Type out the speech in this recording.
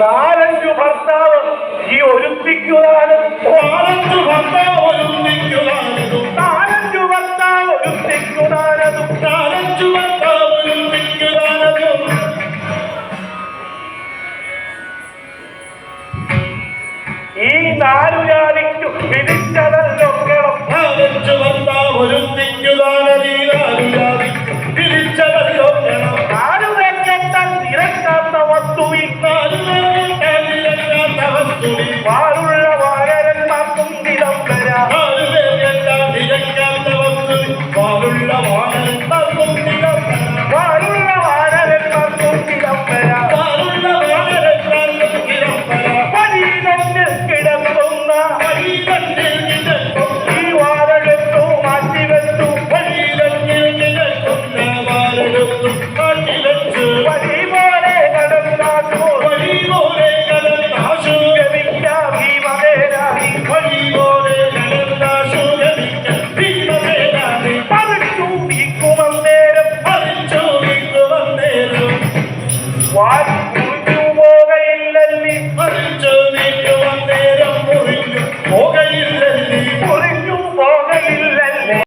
നാലഞ്ചു ഭർത്താവ് ഈ ഒരുപ്പിക്കുവാനും നാലഞ്ചു ഭർത്താവ് ഒരുപ്പിക്കുവാനും നാലഞ്ചു ഭർത്താവ് ഒരുപ്പിക്കുവാനും നാലഞ്ചു ഭർത്താവ് ഒരുപ്പിക്കുവാനും ഈ നാലുരാ What?